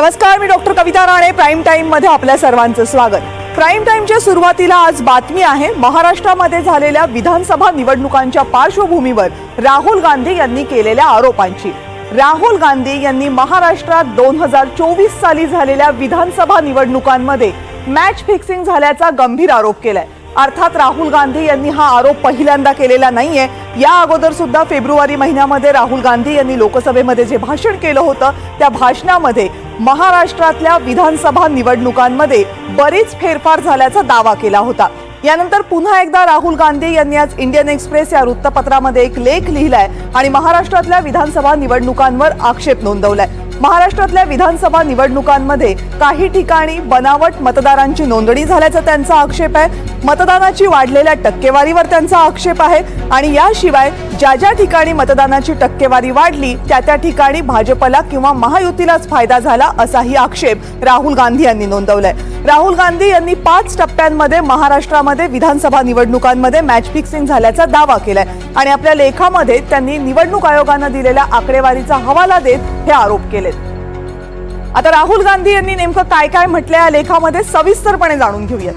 नमस्कार मी doctor Kavita Rane. Prime टाईममध्ये आपल्या सर्वांचं स्वागत. प्राईम टाईमच्या सुरुवातीला आज बातमी आहे महाराष्ट्रामध्ये झालेल्या विधानसभा निवडणुकांच्या पार्श्वभूमीवर राहुल गांधी यांनी केलेल्या आरोपांची. राहुल गांधी यांनी महाराष्ट्रात दोन हजार चोवीस साली झालेल्या विधानसभा निवडणुकांमध्ये मॅच फिक्सिंग झाल्याचा गंभीर आरोप केलाय. अर्थात राहुल गांधी यांनी हा आरोप पहिल्यांदा केलेला नाहीये. या अगोदर सुद्धा फेब्रुवारी महिन्यामध्ये राहुल गांधी यांनी लोकसभेमध्ये जे भाषण केलं होतं त्या भाषणामध्ये महाराष्ट्रातल्या विधानसभा निवडणुकांमध्ये बरीच फेरफार झाल्याचा दावा केला होता. यानंतर पुन्हा एकदा राहुल गांधी यांनी आज इंडियन एक्सप्रेस या वृत्तपत्रामध्ये एक लेख लिहिलाय आणि महाराष्ट्रातल्या विधानसभा निवडणुकांवर आक्षेप नोंदवलाय. महाराष्ट्रातल्या विधानसभा निवडणुकांमध्ये काही ठिकाणी बनावट मतदारांची नोंदणी झाल्याचा त्यांचा आक्षेप आहे. मतदानाची वाढलेल्या टक्केवारीवर त्यांचा आक्षेप आहे आणि याशिवाय ज्या ज्या ठिकाणी मतदानाची टक्केवारी वाढली त्या त्या ठिकाणी भाजपला किंवा महायुतीलाच फायदा झाला असाही आक्षेप राहुल गांधी यांनी नोंदवलाय. राहुल गांधी यांनी पाच टप्प्यांमध्ये महाराष्ट्रामध्ये विधानसभा निवडणुकांमध्ये मॅच फिक्सिंग झाल्याचा दावा केलाय आणि आपल्या लेखामध्ये त्यांनी निवडणूक आयोगानं दिलेल्या आकडेवारीचा हवाला देत हे आरोप केले आता राहुल गांधी यांनी नेमकं काय काय म्हटलं या लेखामध्ये सविस्तरपणे जाणून घेऊयात.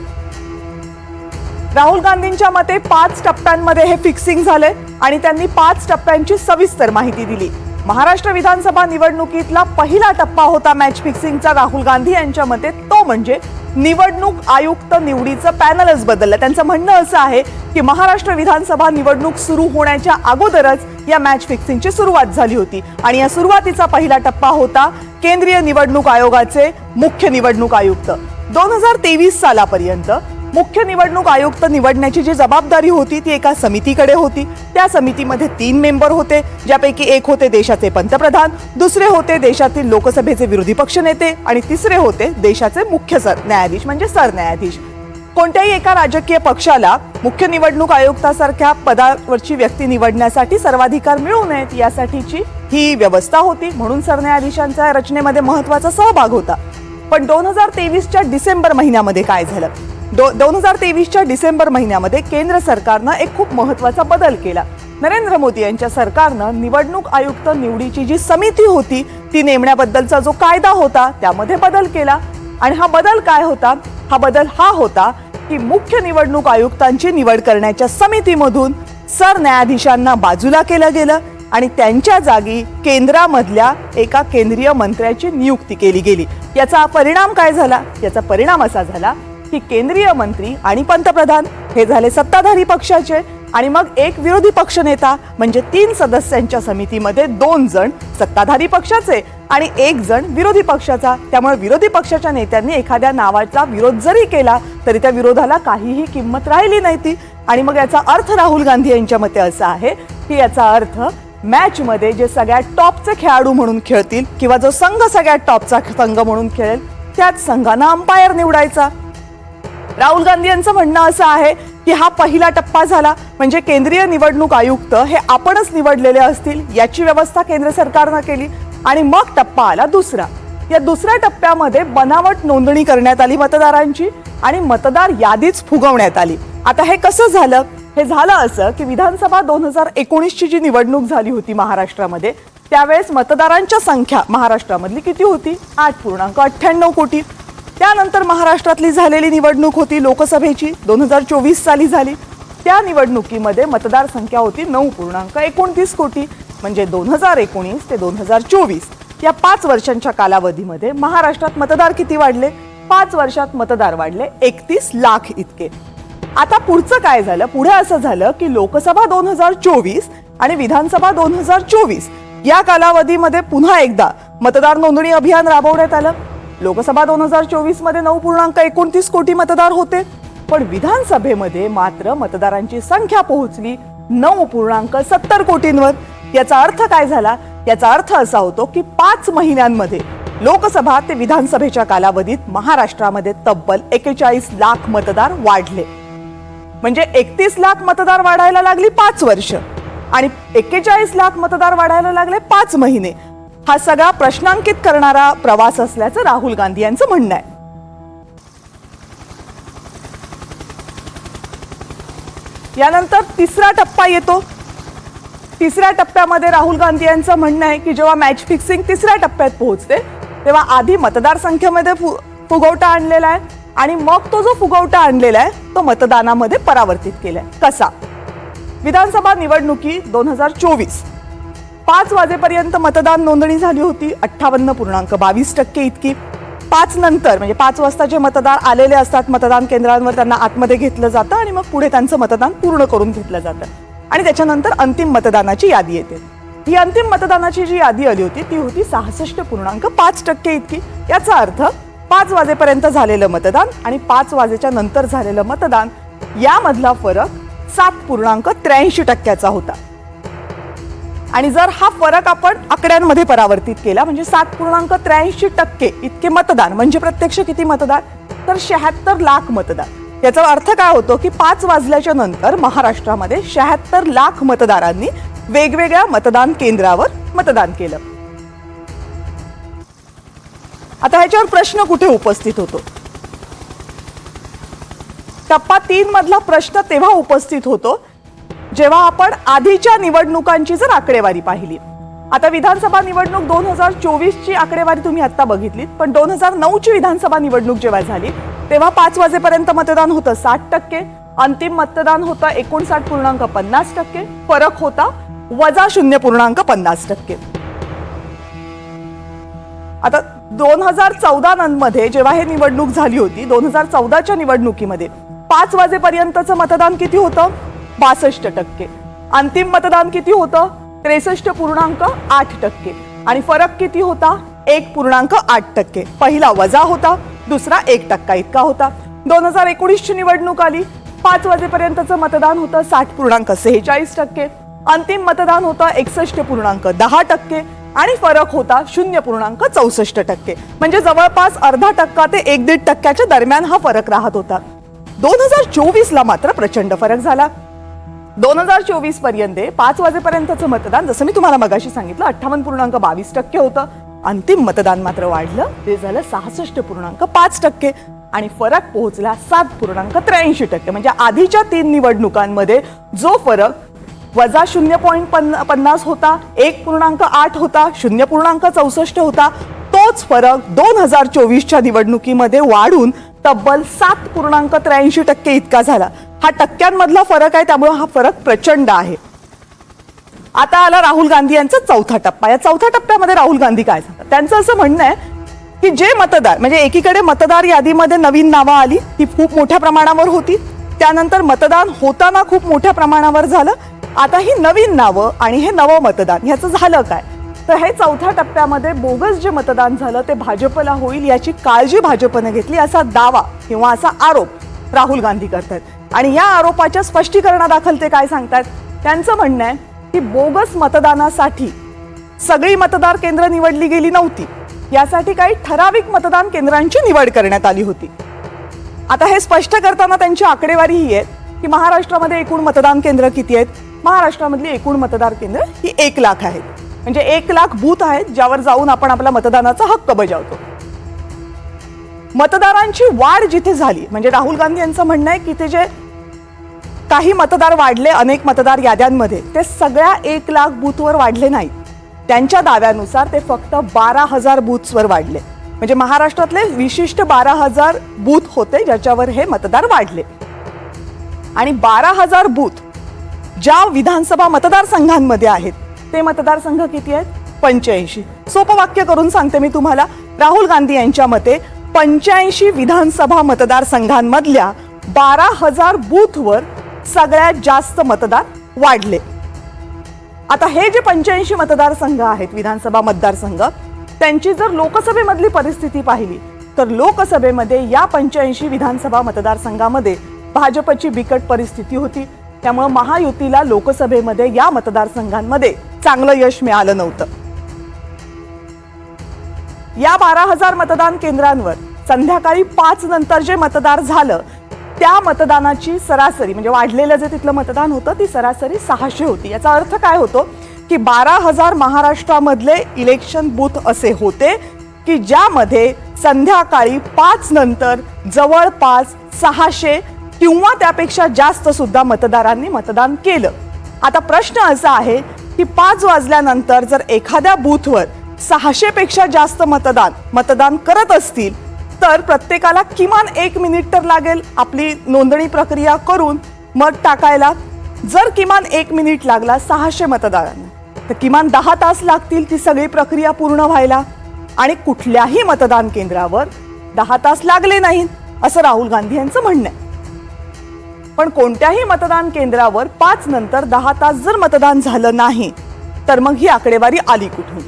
राहुल गांधींच्या मते पाच टप्प्यांमध्ये हे फिक्सिंग झालंय आणि त्यांनी पाच टप्प्यांची सविस्तर माहिती दिली. महाराष्ट्र विधानसभा निवडणुकीतला पहिला टप्पा होता मॅच फिक्सिंगचा राहुल गांधी यांच्या मते तो म्हणजे निवडणूक आयुक्त निवडीचं पॅनलच बदललं. त्यांचं म्हणणं असं आहे की महाराष्ट्र विधानसभा निवडणूक सुरू होण्याच्या अगोदरच या मॅच फिक्सिंगची सुरुवात झाली होती. आणि या सुरुवातीचा पहिला टप्पा होता केंद्रीय निवडणूक आयोगाचे मुख्य निवडणूक आयुक्त. दोन हजार तेवीस सालापर्यंत मुख्य निवडणूक आयुक्त निवडण्याची जी जबाबदारी होती ती एका समितीकडे होती. त्या समितीमध्ये तीन मेंबर होते ज्यापैकी एक होते देशाचे पंतप्रधान दुसरे होते देशातील लोकसभेचे विरोधी पक्षनेते आणि तिसरे होते देशाचे मुख्य सर न्यायाधीश म्हणजे सरन्यायाधीश. कोणत्याही एका राजकीय पक्षाला मुख्य निवडणूक आयुक्तासारख्या पदावरची व्यक्ती निवडण्यासाठी सर्वाधिकार मिळू नयेत यासाठीची ही व्यवस्था होती म्हणून सरन्यायाधीशांच्या रचनेमध्ये महत्त्वाचा सहभाग होता. पण दोन हजार तेवीसच्या डिसेंबर महिन्यामध्ये काय झालं? दो दोन हजार तेवीसच्या डिसेंबर महिन्यामध्ये केंद्र सरकारनं एक खूप महत्त्वाचा बदल केला. नरेंद्र मोदी यांच्या सरकारनं निवडणूक आयुक्त निवडीची जी समिती होती ती नेमण्याबद्दलचा जो कायदा होता त्यामध्ये बदल केला. आणि हा बदल काय होता? हा बदल हा होता की मुख्य निवडणूक आयुक्तांची निवड करण्याच्या समितीमधून सरन्यायाधीशांना बाजूला केलं गेलं आणि त्यांच्या जागी केंद्रामधल्या एका केंद्रीय मंत्र्याची नियुक्ती केली गेली. याचा परिणाम काय झाला? याचा परिणाम असा झाला की केंद्रीय मंत्री आणि पंतप्रधान हे झाले सत्ताधारी पक्षाचे. आणि मग एक विरोधी पक्षनेता म्हणजे तीन सदस्यांच्या समितीमध्ये दोन जण सत्ताधारी पक्षाचे आणि एक जण विरोधी पक्षाचा. त्यामुळे विरोधी पक्षाच्या नेत्यांनी एखाद्या नावाचा विरोध जरी केला तरी त्या विरोधाला काहीही किंमत राहिली नाही ती आणि मग याचा अर्थ राहुल गांधी यांच्या मते असा आहे की याचा अर्थ मॅचमध्ये जे सगळ्यात टॉपचे खेळाडू म्हणून खेळतील किंवा जो संघ सगळ्यात टॉपचा संघ म्हणून खेळेल त्याच संघानं अंपायर निवडायचा. राहुल गांधी यांचं म्हणणं असं आहे की हा पहिला टप्पा झाला. म्हणजे केंद्रीय निवडणूक आयुक्त हे आपणच निवडलेले असतील याची व्यवस्था केंद्र सरकारनं केली आणि मग टप्पा आला दुसरा. या दुसऱ्या टप्प्यामध्ये बनावट नोंदणी करण्यात आली मतदारांची आणि मतदार यादीच फुगवण्यात आली. आता हे कसं झालं? हे झालं असं की विधानसभा दोन हजार एकोणीसची जी निवडणूक झाली होती महाराष्ट्रामध्ये त्यावेळेस मतदारांच्या संख्या महाराष्ट्रामधली किती होती? आठ पूर्णांक अठ्ठ्याण्णव कोटी. त्यानंतर महाराष्ट्रातली झालेली निवडणूक होती लोकसभेची. दोन हजार चोवीस साली झाली. त्या निवडणुकीमध्ये मतदार संख्या होती नऊ पूर्णांक एकोणतीस कोटी म्हणजे दोन हजार एकोणीस ते दोन हजार चोवीस. या पाच वर्षांच्या कालावधीमध्ये महाराष्ट्रात मतदार किती वाढले? पाच वर्षात मतदार वाढले एकतीस लाख इतके. आता पुढचं काय झालं? पुढे असं झालं की लोकसभा दोन हजार चोवीस आणि विधानसभा दोन हजार चोवीस या कालावधीमध्ये पुन्हा एकदा मतदार नोंदणी अभियान राबवण्यात आलं. लोकसभा दोन हजार चोवीसमध्ये नऊ पूर्णांक एकोणतीस कोटी मतदार होते. पण विधानसभेमध्ये मात्र मतदारांची संख्या पोहोचली नऊ पूर्णांक सत्तर कोटींवर. याचा अर्थ काय झाला? याचा अर्थ असा होतो की पाच महिन्यांमध्ये लोकसभा ते विधानसभेच्या कालावधीत महाराष्ट्रामध्ये तब्बल एकेचाळीस लाख मतदार वाढले. म्हणजे एकतीस लाख मतदार वाढायला लागली पाच वर्ष आणि एक्केचाळीस लाख मतदार वाढायला लागले पाच महिने. हा सगळा प्रश्नांकित करणारा प्रवास असल्याचं राहुल गांधी यांचं म्हणणं आहे. यानंतर तिसरा टप्पा येतो. तिसऱ्या टप्प्यामध्ये राहुल गांधी यांचं म्हणणं आहे की जेव्हा मॅच फिक्सिंग तिसऱ्या टप्प्यात पोहोचते तेव्हा आधी मतदारसंख्येमध्ये फु फुगवटा आणलेला आहे आणि मग तो जो फुगवटा आणलेला आहे तो मतदानामध्ये परावर्तित केलाय. कसा? विधानसभा निवडणुकी दोन हजार चोवीस. पाच वाजेपर्यंत मतदान नोंदणी झाली होती. अठ्ठावन्न पूर्णांक बावीस टक्के इतकी. पाच नंतर म्हणजे पाच वाजता जे मतदार आलेले असतात मतदान केंद्रांवर त्यांना आतमध्ये घेतलं जातं आणि मग पुढे त्यांचं मतदान पूर्ण करून घेतलं जातं. आणि त्याच्यानंतर अंतिम मतदानाची यादी येते. ही अंतिम मतदानाची जी यादी आली होती ती होती सहासष्ट पूर्णांक पाच टक्के इतकी. याचा अर्थ पाच वाजेपर्यंत झालेलं मतदान आणि पाच वाजेच्या नंतर झालेलं मतदान यामधला फरक सात पूर्णांक त्र्याऐंशी टक्क्याचा होता. आणि जर हा फरक आपण आकड्यांमध्ये परावर्तित केला म्हणजे सात पूर्णांक त्र्याऐंशी टक्के इतके मतदान म्हणजे प्रत्यक्ष किती मतदार तर शहात्तर लाख मतदार याचा अर्थ काय होतो की पाच वाजल्याच्या नंतर महाराष्ट्रामध्ये शहात्तर लाख मतदारांनी वेगवेगळ्या मतदान केंद्रावर मतदान केलं. आता ह्याच्यावर प्रश्न कुठे उपस्थित होतो? टप्पा तीन मधला प्रश्न तेव्हा उपस्थित होतो जेव्हा आपण आधीच्या निवडणुकांची जर आकडेवारी पाहिली आता विधानसभा निवडणूक दोन हजार चोवीस ची आकडेवारी तुम्ही आता बघितलीत पण दोन हजार नऊ ची विधानसभा निवडणूक जेव्हा झाली तेव्हा पाच वाजेपर्यंत मतदान होतं साठ टक्के अंतिम मतदान होतं एकोणसाठ पूर्णांक पन्नास टक्के फरक होता वजा शून्य पूर्णांक पन्नास टक्के. आता दोन हजार चौदा मध्ये जेव्हा हे निवडणूक झाली होती दोन हजार चौदाच्या निवडणुकीमध्ये पाच वाजेपर्यंतचं मतदान किती होतं? बासष्ट टक्के. अंतिम मतदान किती होतं? त्रेसष्ट पूर्णांक आठ टक्के. आणि फरक किती होता? एक पूर्णांक आठ टक्के. पहिला वजा होता दुसरा एक टक्का इतका होता. दोन हजार एकोणीसची निवडणूक आली. पाच वाजेपर्यंतचं मतदान होतं साठ पूर्णांक सेहेचाळीस टक्के. अंतिम मतदान होतं एकसष्ट पूर्णांक दहा टक्के. आणि फरक होता शून्य पूर्णांक चौसष्ट टक्के. म्हणजे जवळपास अर्धा टक्का ते एक दीड टक्क्याच्या दरम्यान हा फरक राहत होता. दोन हजार चोवीसला मात्र प्रचंड फरक झाला. दोन हजार चोवीसपर्यंत पाच वाजेपर्यंतचं मतदान जसं मी तुम्हाला मगाशी सांगितलं अठ्ठावन्न पूर्णांक बावीस टक्के होतं. अंतिम मतदान मात्र वाढलं. ते झालं सहासष्ट पूर्णांक पाच टक्के. आणि फरक पोहोचला सात पूर्णांक त्र्याऐंशी टक्के. म्हणजे आधीच्या तीन निवडणुकांमध्ये जो फरक वजा शून्य पॉईंट पन्नास होता एक पूर्णांक आठ होता शून्य पूर्णांक चौसष्ट होता तोच फरक दोन हजार चोवीसच्या निवडणुकीमध्ये वाढून तब्बल सात पूर्णांक त्र्याऐंशी टक्के इतका झाला. हा टक्क्यांमधला फरक आहे त्यामुळे हा फरक प्रचंड आहे. आता आला राहुल गांधी यांचा चौथा टप्पा. या चौथ्या टप्प्यामध्ये राहुल गांधी काय सांगतात? त्यांचं असं म्हणणं आहे की जे मतदार म्हणजे एकीकडे मतदार यादीमध्ये नवीन नावं आली ती खूप मोठ्या प्रमाणावर होती त्यानंतर मतदान होताना खूप मोठ्या प्रमाणावर झालं आता ही नवीन नावं आणि हे नवं मतदान ह्याचं झालं काय? तर हे चौथ्या टप्प्यामध्ये बोगस जे मतदान झालं ते भाजपला होईल याची काळजी भाजपने घेतली असा दावा किंवा असा आरोप राहुल गांधी करतात आणि या आरोपाच्या स्पष्टीकरणादाखल ते काय सांगतात त्यांचं म्हणणं आहे की बोगस मतदानासाठी सगळी मतदार केंद्र निवडली गेली नव्हती. यासाठी काही ठराविक मतदान केंद्रांची निवड करण्यात आली होती. आता हे स्पष्ट करताना त्यांची आकडेवारी ही आहे की महाराष्ट्रामध्ये एकूण मतदान केंद्र किती आहेत? महाराष्ट्रामधली एकूण मतदार केंद्र ही एक लाख आहेत. म्हणजे एक लाख बूथ आहेत ज्यावर जाऊन आपण आपला मतदानाचा हक्क बजावतो. मतदारांची वाढ जिथे झाली म्हणजे राहुल गांधी यांचं म्हणणं आहे की ते जे काही मतदार वाढले अनेक मतदार याद्यांमध्ये. ते सगळ्या एक लाख बूथवर वाढले नाहीत. त्यांच्या दाव्यानुसार ते फक्त बारा हजार बूथ्सवर वाढले. म्हणजे महाराष्ट्रातले विशिष्ट बारा हजार बूथ होते ज्याच्यावर हे मतदार वाढले. आणि बारा हजार बूथ ज्या विधानसभा मतदारसंघांमध्ये आहेत ते मतदारसंघ किती आहेत? पंच्याऐंशी. सोपं वाक्य करून सांगते मी तुम्हाला. राहुल गांधी यांच्या मते पंच्याऐंशी विधानसभा मतदारसंघांमधल्या बारा हजार बूथवर सगळ्यात जास्त मतदार वाढले. आता हे जे पंच्याऐंशी मतदारसंघ आहेत विधानसभा मतदारसंघ त्यांची जर लोकसभेमधली परिस्थिती पाहिली तर लोकसभेमध्ये या पंच्याऐंशी विधानसभा मतदारसंघामध्ये भाजपची बिकट परिस्थिती होती. त्यामुळे महायुतीला लोकसभेमध्ये या मतदारसंघांमध्ये चांगलं यश मिळालं नव्हतं. या बारा हजार मतदान केंद्रांवर संध्याकाळी पाच नंतर जे मतदार झालं त्या मतदानाची सरासरी म्हणजे वाढलेलं जे तिथलं मतदान होतं ती सरासरी सहाशे होती. याचा अर्थ काय होतो? की बारा हजार महाराष्ट्रामधले इलेक्शन बूथ असे होते की ज्यामध्ये संध्याकाळी पाच नंतर जवळपास सहाशे किंवा त्यापेक्षा जास्त सुद्धा मतदारांनी मतदान केलं. आता प्रश्न असा आहे की पाच वाजल्यानंतर जर एखाद्या बूथवर सहाशेपेक्षा जास्त मतदान मतदान करत असतील तर प्रत्येकाला किमान एक मिनिट तर लागेल आपली नोंदणी प्रक्रिया करून मत टाकायला. जर किमान एक मिनिट लागला सहाशे मतदारांना तर किमान दहा तास लागतील ती सगळी प्रक्रिया पूर्ण व्हायला. आणि कुठल्याही मतदान केंद्रावर दहा तास लागले नाहीत असं राहुल गांधी यांचं म्हणणं आहे. पण कोणत्याही मतदान केंद्रावर पाच नंतर दहा तास जर मतदान झालं नाही तर मग ही आकडेवारी आली कुठून?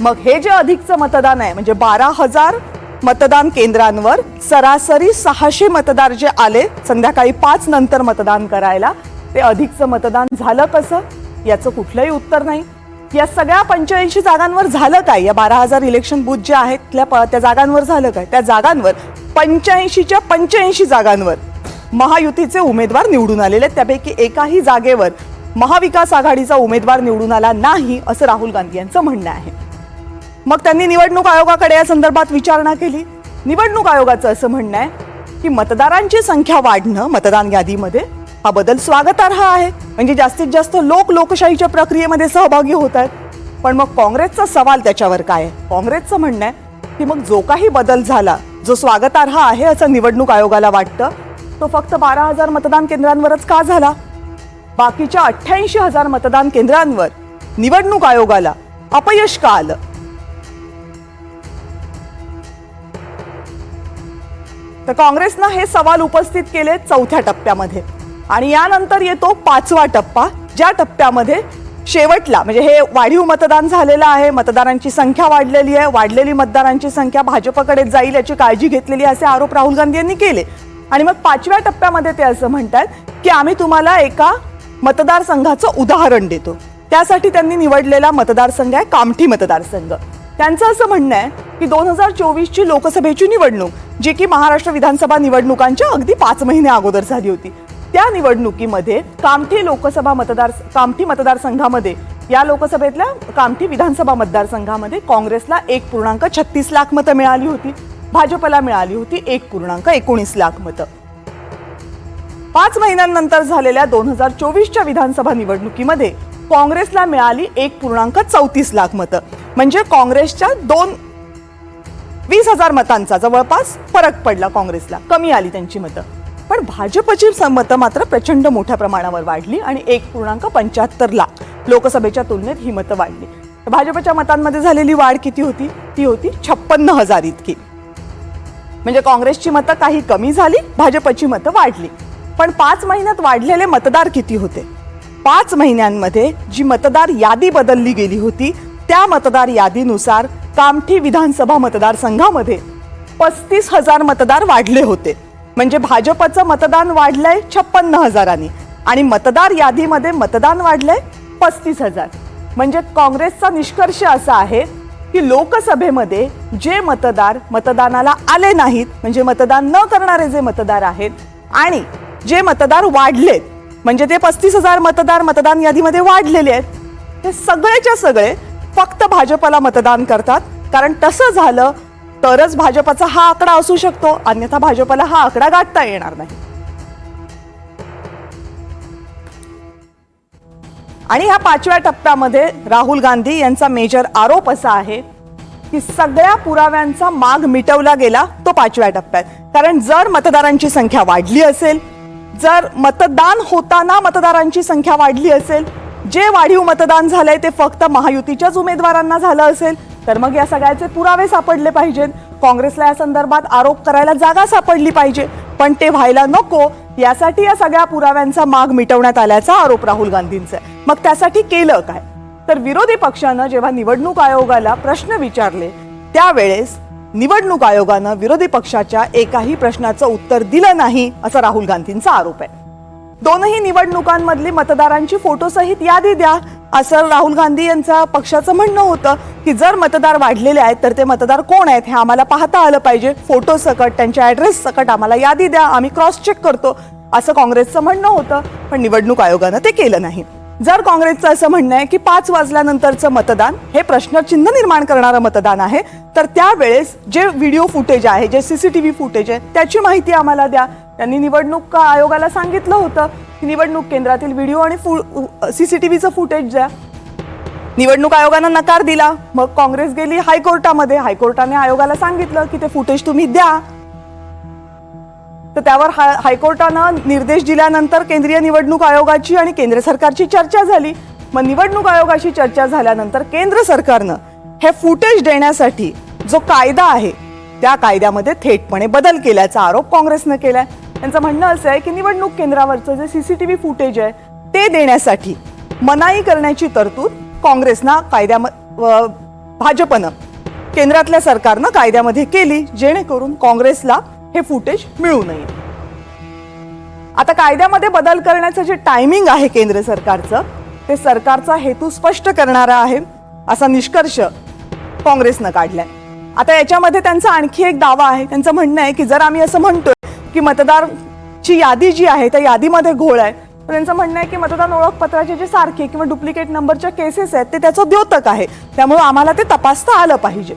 मग हे जे अधिकचं मतदान आहे म्हणजे बारा हजार मतदान केंद्रांवर सरासरी सहाशे मतदार जे आले संध्याकाळी पाच नंतर मतदान करायला ते अधिकचं मतदान झालं कसं? याचं कुठलंही उत्तर नाही. या सगळ्या पंच्याऐंशी जागांवर झालं काय? या बारा हजार इलेक्शन बूथ जे आहेत त्या प- त्या जागांवर झालं काय? त्या जागांवर पंच्याऐंशीच्या पंच्याऐंशी जागांवर महायुतीचे उमेदवार निवडून आलेले आहेत. त्यापैकी एकाही जागेवर महाविकास आघाडीचा उमेदवार निवडून आला नाही असं राहुल गांधी यांचं म्हणणं आहे. मग त्यांनी निवडणूक आयोगाकडे या संदर्भात विचारणा केली. निवडणूक आयोगाचं असं म्हणणं आहे की मतदारांची संख्या वाढणं मतदान यादीमध्ये हा बदल स्वागतार्ह आहे. म्हणजे जास्तीत जास्त लोक लोकशाहीच्या प्रक्रियेमध्ये सहभागी होत आहेत. पण मग काँग्रेसचा सवाल त्याच्यावर काय आहे? काँग्रेसचं म्हणणं आहे की मग जो काही बदल झाला जो स्वागतार्ह आहे असं निवडणूक आयोगाला वाटतं तो फक्त बारा हजार मतदान केंद्रांवरच का झाला? बाकीच्या अठ्ठ्याऐंशी हजार मतदान केंद्रांवर निवडणूक आयोगाला अपयश का आलं? तर काँग्रेसनं हे सवाल उपस्थित केले चौथ्या टप्प्यामध्ये. आणि यानंतर येतो पाचवा टप्पा ज्या टप्प्यामध्ये शेवटला म्हणजे हे वाढीव मतदान झालेलं आहे मतदारांची संख्या वाढलेली आहे वाढलेली मतदारांची संख्या भाजपकडे जाईल याची काळजी घेतलेली असे आरोप राहुल गांधी यांनी केले. आणि मग पाचव्या टप्प्यामध्ये ते असं म्हणतात की आम्ही तुम्हाला एका मतदारसंघाचं उदाहरण देतो. त्यासाठी त्यांनी निवडलेला मतदारसंघ आहे कामठी मतदारसंघ. त्यांचं असं म्हणणं आहे की दोन हजार चोवीसची लोकसभेची निवडणूक जी की महाराष्ट्र विधानसभा निवडणुकांच्या अगदी पाच महिने अगोदर झाली होती. त्या निवडणुकीमध्ये कामठी लोकसभा मतदार कामठी मतदारसंघामध्ये या लोकसभेतल्या कामठी विधानसभा मतदारसंघामध्ये काँग्रेसला एक पूर्णांक छत्तीस लाख मतं मिळाली होती. भाजपला मिळाली होती एक पूर्णांक एकोणीस लाख मतं. पाच महिन्यांनंतर झालेल्या दोन हजार चोवीसच्या विधानसभा निवडणुकीमध्ये काँग्रेसला मिळाली एक पूर्णांक चौतीस लाख मतं. म्हणजे काँग्रेसच्या दोन वीस हजार मतांचा जवळपास फरक पडला काँग्रेसला. कमी आली त्यांची मतं. पण भाजपची मतं मात्र प्रचंड मोठ्या प्रमाणावर वाढली आणि एक पूर्णांक पंच्याहत्तर लाख लोकसभेच्या तुलनेत ही मतं वाढली. भाजपच्या मतांमध्ये झालेली वाढ किती होती? ती होती छप्पन्न हजार इतकी. म्हणजे काँग्रेसची मतं काही कमी झाली भाजपची मतं वाढली. पण पाच महिन्यात वाढलेले मतदार किती होते? पाच महिन्यांमध्ये जी मतदार यादी बदलली गेली होती त्या मतदार यादीनुसार कामठी विधानसभा मतदारसंघामध्ये पस्तीस हजार मतदार वाढले होते. म्हणजे भाजपचं मतदान वाढलंय छप्पन्न हजारांनी आणि मतदार यादीमध्ये मतदान वाढलंय पस्तीस हजार. म्हणजे काँग्रेसचा निष्कर्ष असा आहे की लोकसभेमध्ये जे मतदार मतदानाला आले नाहीत म्हणजे मतदान न करणारे जे मतदार आहेत आणि जे मतदार वाढलेत म्हणजे ते पस्तीस हजार मतदार मतदान यादीमध्ये वाढलेले आहेत ते सगळेच्या सगळे फक्त भाजपला मतदान करतात. कारण तसं झालं तरच भाजपचा हा आकडा असू शकतो. अन्यथा भाजपला हा आकडा गाठता येणार नाही. आणि ह्या पाचव्या टप्प्यामध्ये राहुल गांधी यांचा मेजर आरोप असा आहे की सगळ्या पुराव्यांचा माग मिटवला गेला तो पाचव्या टप्प्यात. कारण जर मतदारांची संख्या वाढली असेल जर मतदान होताना मतदारांची संख्या वाढली असेल जे वाढीव मतदान झालंय ते फक्त महायुतीच्याच उमेदवारांना झालं असेल तर मग या सगळ्याचे पुरावे सापडले पाहिजेत. काँग्रेसला या संदर्भात आरोप करायला जागा सापडली पाहिजे. पण ते व्हायला नको यासाठी या सगळ्या पुराव्यांचा माग मिटवण्यात आल्याचा आरोप राहुल गांधींचा आहे. मग त्यासाठी केलं काय? तर विरोधी पक्षानं जेव्हा निवडणूक आयोगाला प्रश्न विचारले त्यावेळेस निवडणूक आयोगानं विरोधी पक्षाच्या एकाही प्रश्नाचं उत्तर दिलं नाही असा राहुल गांधींचा आरोप आहे. दोनही निवडणुकांमधली मतदारांची फोटोसहित यादी द्या. असं राहुल गांधी यांचा पक्षाचं म्हणणं होतं की जर मतदार वाढलेले आहेत तर ते मतदार कोण आहेत हे आम्हाला पाहता आलं पाहिजे. फोटो सकट त्यांच्या ऍड्रेस सकट आम्हाला यादी द्या. आम्ही क्रॉस चेक करतो. असं काँग्रेसचं म्हणणं होतं. पण निवडणूक आयोगानं ते केलं नाही. जर काँग्रेसचं असं म्हणणं आहे की पाच वाजल्यानंतरचं मतदान हे प्रश्नचिन्ह निर्माण करणारं मतदान आहे तर त्यावेळेस जे व्हिडिओ फुटेज आहे जे C C T V footage आहे त्याची माहिती आम्हाला द्या. त्यांनी निवडणूक आयोगाला सांगितलं होतं? की निवडणूक केंद्रातील व्हिडिओ आणि सीसीटीव्हीचं फुटेज द्या. निवडणूक आयोगानं नकार दिला. मग काँग्रेस गेली हायकोर्टामध्ये. हायकोर्टाने आयोगाला सांगितलं की ते फुटेज तुम्ही द्या. तर त्यावर हा- हायकोर्टानं निर्देश दिल्यानंतर केंद्रीय निवडणूक आयोगाची आणि केंद्र सरकारची चर्चा झाली. मग निवडणूक आयोगाशी चर्चा झाल्यानंतर केंद्र सरकारनं हे फुटेज देण्यासाठी जो कायदा आहे त्या कायद्यामध्ये थेटपणे बदल केल्याचा आरोप काँग्रेसनं केलाय. त्यांचं म्हणणं असं आहे की निवडणूक केंद्रावरचं जे सीसीटीव्ही फुटेज आहे ते देण्यासाठी मनाई करण्याची तरतूद काँग्रेसनं कायद्याम भाजपनं केंद्रातल्या सरकारनं कायद्यामध्ये केली जेणेकरून काँग्रेसला हे फुटेज मिळू नये. आता कायद्यामध्ये बदल करण्याचं जे टायमिंग आहे केंद्र सरकारचं ते सरकारचा हेतू स्पष्ट करणारा आहे असा निष्कर्ष काँग्रेसनं काढलाय. आता याच्यामध्ये त्यांचा आणखी एक दावा आहे. त्यांचं म्हणणं आहे की जर आम्ही असं म्हणतोय की मतदारची यादी जी आहे त्या यादीमध्ये घोळ आहे तर त्यांचं म्हणणं आहे की मतदान ओळखपत्राचे जे सारखे किंवा डुप्लिकेट नंबरच्या केसेस आहेत ते त्याचं द्योतक आहे. त्यामुळे आम्हाला ते तपासता आलं पाहिजे.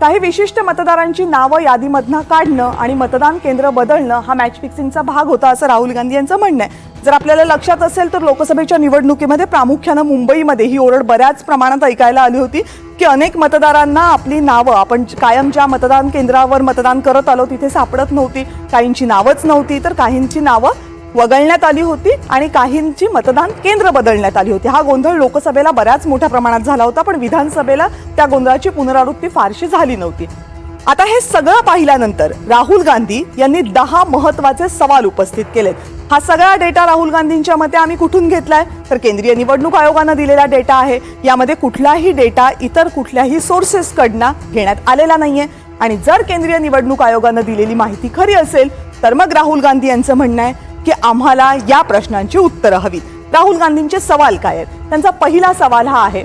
काही विशिष्ट मतदारांची नावं यादीमधनं काढणं आणि मतदान केंद्र बदलणं हा मॅच फिक्सिंगचा भाग होता असं राहुल गांधी यांचं म्हणणं आहे. जर आपल्याला लक्षात असेल तर लोकसभेच्या निवडणुकीमध्ये प्रामुख्यानं मुंबईमध्ये ही ओरड बऱ्याच प्रमाणात ऐकायला आली होती की अनेक मतदारांना आपली नावं आपण कायम ज्या मतदान केंद्रावर मतदान करत आलो तिथे सापडत नव्हती काहींची नावच नव्हती तर काहींची नावं वगळण्यात आली होती आणि काहींची मतदान केंद्र बदलण्यात आली होती. हा गोंधळ लोकसभेला बऱ्याच मोठ्या प्रमाणात झाला होता पण विधानसभेला त्या गोंधळाची पुनरावृत्ती फारशी झाली नव्हती. आता हे सगळं पाहिल्यानंतर राहुल गांधी यांनी दहा महत्त्वाचे सवाल उपस्थित केलेत. हा सगळा डेटा राहुल गांधींच्या मते आम्ही कुठून घेतलाय? तर केंद्रीय निवडणूक आयोगानं दिलेला डेटा आहे. यामध्ये कुठलाही डेटा इतर कुठल्याही सोर्सेसकडनं घेण्यात आलेला नाहीये. आणि जर केंद्रीय निवडणूक आयोगानं दिलेली माहिती खरी असेल तर मग राहुल गांधी यांचं म्हणणं आहे की आम्हाला या प्रश्नांची उत्तरं हवी राहुल गांधींचे सवाल काय आहेत? त्यांचा पहिला सवाल हा आहे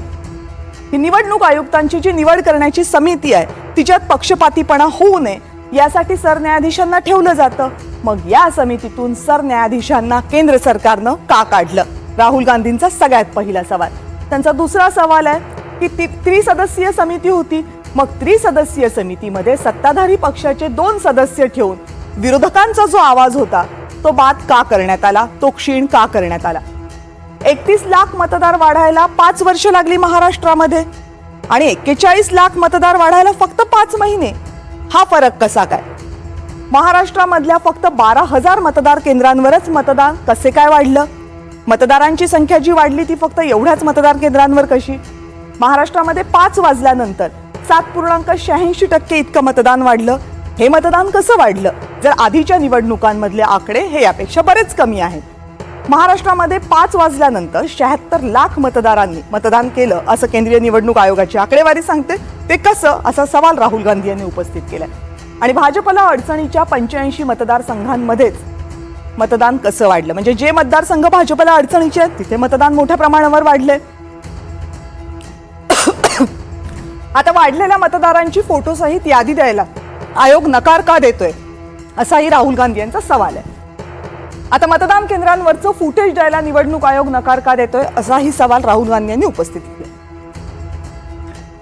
ही निवडणूक आयुक्तांची जी निवड करण्याची समिती आहे तिच्यात पक्षपातीपणा होऊ नये यासाठी सरन्यायाधीशांना ठेवलं जातं. मग या समितीतून सरन्यायाधीशांना केंद्र सरकारनं का काढलं? राहुल गांधींचा सगळ्यात पहिला सवाल. त्यांचा दुसरा सवाल आहे की ती त्रिसदस्यीय समिती होती. मग त्रिसदस्यीय समितीमध्ये सत्ताधारी पक्षाचे दोन सदस्य ठेवून विरोधकांचा जो आवाज होता तो बाद का करण्यात आला? तो क्षीण का करण्यात आला? एकतीस लाख मतदार वाढायला पाच वर्ष लागली महाराष्ट्रामध्ये. आणि एक्केचाळीस लाख मतदार वाढायला फक्त पाच महिने. हा फरक कसा काय? महाराष्ट्रामधल्या फक्त बारा हजार मतदार केंद्रांवरच मतदान कसे काय वाढलं? मतदारांची संख्या जी वाढली ती फक्त एवढ्याच मतदार केंद्रांवर कशी? महाराष्ट्रामध्ये पाच वाजल्यानंतर सात पूर्णांक शहाऐंशी टक्के इतकं मतदान वाढलं. हे मतदान कसं वाढलं? जर आधीच्या निवडणुकांमधले आकडे हे यापेक्षा बरेच कमी आहेत. महाराष्ट्रामध्ये पाच वाजल्यानंतर शहात्तर लाख मतदारांनी मतदान केलं असं केंद्रीय निवडणूक आयोगाची आकडेवारी सांगते. ते कसं? असा सवाल राहुल गांधी यांनी उपस्थित केलाय. आणि भाजपला अडचणीच्या पंच्याऐंशी मतदारसंघांमध्येच मतदान कसं वाढलं? म्हणजे जे मतदारसंघ भाजपला अडचणीचे आहेत तिथे मतदान मोठ्या प्रमाणावर वाढले आता वाढलेल्या मतदारांची फोटोसहित यादी द्यायला आयोग नकार का देतोय? असाही राहुल गांधी यांचा सवाल आहे. आता मतदान केंद्रांवरचं फुटेज द्यायला निवडणूक आयोग नकार का देतोय असाही सवाल राहुल गांधी यांनी उपस्थित केला.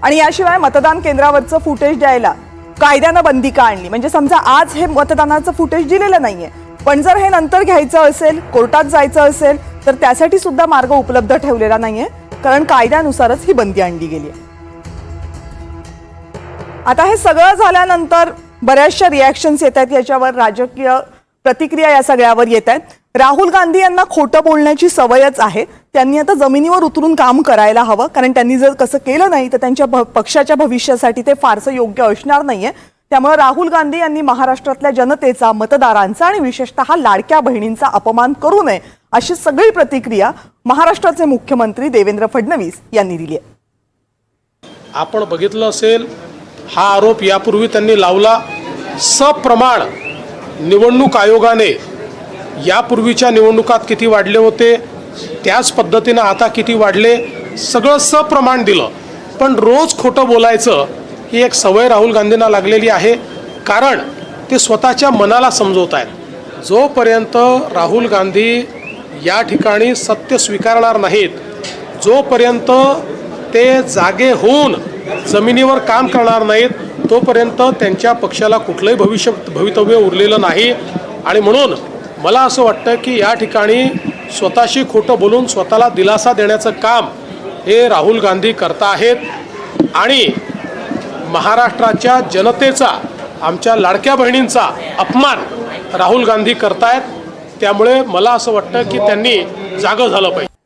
आणि याशिवाय मतदान केंद्रावरचं फुटेज द्यायला कायद्यानं बंदी का आणली? म्हणजे समजा आज हे मतदानाचं फुटेज दिलेलं नाहीये पण जर हे नंतर घ्यायचं असेल कोर्टात जायचं असेल तर त्यासाठी सुद्धा मार्ग उपलब्ध ठेवलेला नाहीये कारण कायद्यानुसारच ही बंदी आणली गेली आहे आता हे सगळं झाल्यानंतर बऱ्याचशा रिॲक्शन्स येत आहेत याच्यावर. राजकीय प्रतिक्रिया या सगळ्यावर येत आहेत. राहुल गांधी यांना खोटं बोलण्याची सवयच आहे. त्यांनी आता जमिनीवर उतरून काम करायला हवं. कारण त्यांनी जर कसं केलं नाही तर त्यांच्या पक्षाच्या भविष्यासाठी ते फारसं योग्य असणार नाहीये. त्यामुळे राहुल गांधी यांनी महाराष्ट्रातल्या जनतेचा मतदारांचा आणि विशेषतः लाडक्या बहिणींचा अपमान करू नये अशी सगळी प्रतिक्रिया महाराष्ट्राचे मुख्यमंत्री देवेंद्र फडणवीस यांनी दिली आहे. आपण बघितलं असेल हा आरोप यापूर्वी त्यांनी लावला. सप्रमाण निवडणूक आयोगाने यापूर्वीच्या निवडणुकात किती वाढले होते त्याच पद्धतीनं आता किती वाढले सगळं सप्रमाण दिलं. पण रोज खोटं बोलायचं ही एक सवय राहुल गांधींना लागलेली आहे. कारण ते स्वतःच्या मनाला समजवत आहेत. जोपर्यंत राहुल गांधी या ठिकाणी सत्य स्वीकारणार नाहीत जोपर्यंत ते जागे होऊन जमिनीवर काम करणार नाहीत तोपर्यंत त्यांच्या पक्षाला कुठलंही भविष्य भवितव्य उरलेलं नाही. आणि म्हणून मला असं वाटतं की या ठिकाणी स्वतःशी खोटं बोलून स्वतःला दिलासा देण्याचं काम हे राहुल गांधी करता आहेत. आणि महाराष्ट्राच्या जनतेचा आमच्या लाडक्या बहिणींचा अपमान राहुल गांधी करतायत. त्यामुळे मला असं वाटतं की त्यांनी जागं झालं पाहिजे.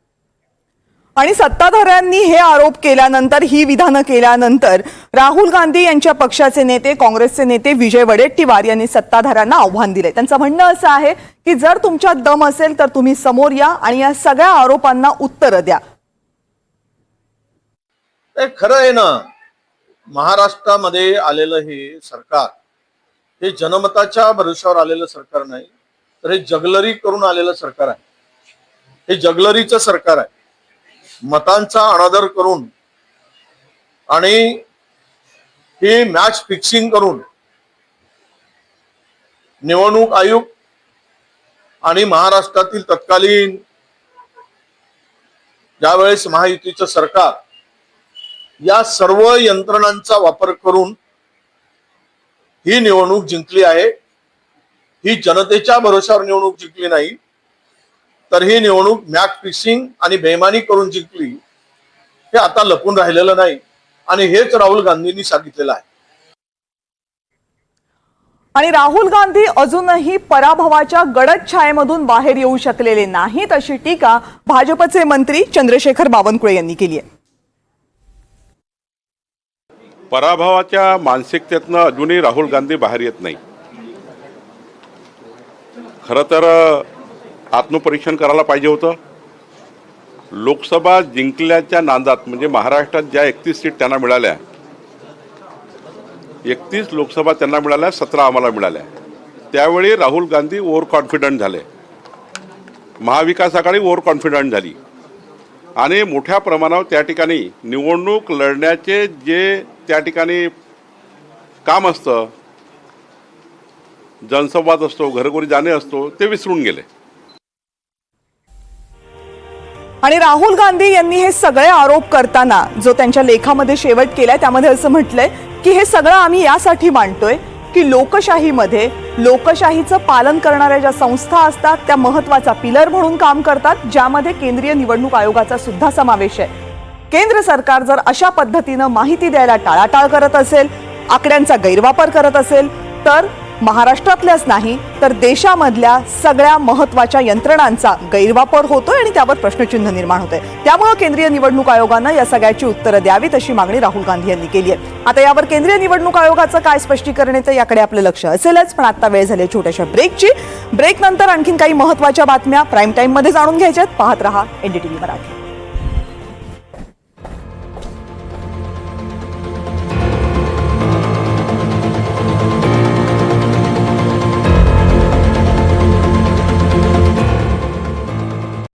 आणि सत्ताधाऱ्यांनी हे आरोप केल्यानंतर ही विधानं केल्यानंतर राहुल गांधी यांच्या पक्षाचे नेते काँग्रेसचे नेते विजय वडेट्टीवार यांनी सत्ताधाऱ्यांना आव्हान दिले त्यांचं म्हणणं असं आहे की जर तुमच्यात दम असेल तर तुम्ही समोर या आणि या सगळ्या आरोपांना उत्तरं द्या. ते खरं आहे ना महाराष्ट्रामध्ये आलेलं हे सरकार हे जनमताच्या भरोश्यावर आलेलं सरकार नाही तर हे जगलरी करून आलेलं सरकार आहे. हे जगलरीचं सरकार आहे. मतांचा अनादर करून आणि ही मॅच फिक्सिंग करून निवडणूक आयोग आणि महाराष्ट्रातील तत्कालीन ज्यावेळेस महायुतीचं सरकार या सर्व यंत्रणांचा वापर करून ही निवडणूक जिंकली आहे ही जनतेच्या भरोशावर निवडणूक जिंकली नाही तर ही निवडणूक मॅच फिक्सिंग आणि बेमानी करून जिंकली हे आता लपून राहिलेलं नाही. आणि हेच राहुल गांधींनी सांगितलेलं आहे. आणि राहुल गांधी अजूनही पराभवाच्या गडद छायेमधून बाहेर येऊ शकलेले नाहीत अशी टीका भाजपचे मंत्री चंद्रशेखर बावनकुळे यांनी केली आहे. पराभवाच्या मानसिकतेतनं अजूनही राहुल गांधी बाहेर येत नाही. खरं तर आत्मपरीक्षण करायला पाहिजे होतं. लोकसभा जिंकल्याच्या नांदात म्हणजे महाराष्ट्रात ज्या एकतीस सीट त्यांना मिळाल्या एकतीस लोकसभा त्यांना मिळाल्या सतरा आम्हाला मिळाल्या. त्यावेळी राहुल गांधी ओव्हर कॉन्फिडंट झाले. महाविकास आघाडी ओव्हर कॉन्फिडंट झाली. आणि मोठ्या प्रमाणावर त्या ठिकाणी निवडणूक लढण्याचे जे त्या ठिकाणी काम असतं जनसंवाद असतो घरोघरी जाणे असतो ते विसरून गेले. आणि राहुल गांधी यांनी हे सगळे आरोप करताना जो त्यांच्या लेखामध्ये शेवट केलाय त्यामध्ये असं म्हटलंय की हे सगळं आम्ही यासाठी मांडतोय की लोकशाहीमध्ये लोकशाहीचं पालन करणाऱ्या ज्या संस्था असतात त्या महत्त्वाचा पिलर म्हणून काम करतात ज्यामध्ये केंद्रीय निवडणूक आयोगाचा सुद्धा समावेश आहे. केंद्र सरकार जर अशा पद्धतीनं माहिती द्यायला टाळाटाळ करत असेल आकड्यांचा गैरवापर करत असेल तर महाराष्ट्रातल्याच नाही तर देशामधल्या सगळ्या महत्त्वाच्या यंत्रणांचा गैरवापर होतोय आणि त्यावर प्रश्नचिन्ह निर्माण होतंय. त्यामुळं केंद्रीय निवडणूक आयोगानं या सगळ्याची उत्तरं द्यावीत अशी मागणी राहुल गांधी यांनी केली आहे. आता यावर केंद्रीय निवडणूक आयोगाचं काय स्पष्टीकरण येतं याकडे आपलं लक्ष असेलच पण आता वेळ झाली छोट्याशा ब्रेकची. ब्रेक नंतर आणखीन काही महत्त्वाच्या बातम्या प्राईम टाईममध्ये जाणून घ्यायच्यात. पाहत रहा एनडीटीव्ही मराठी.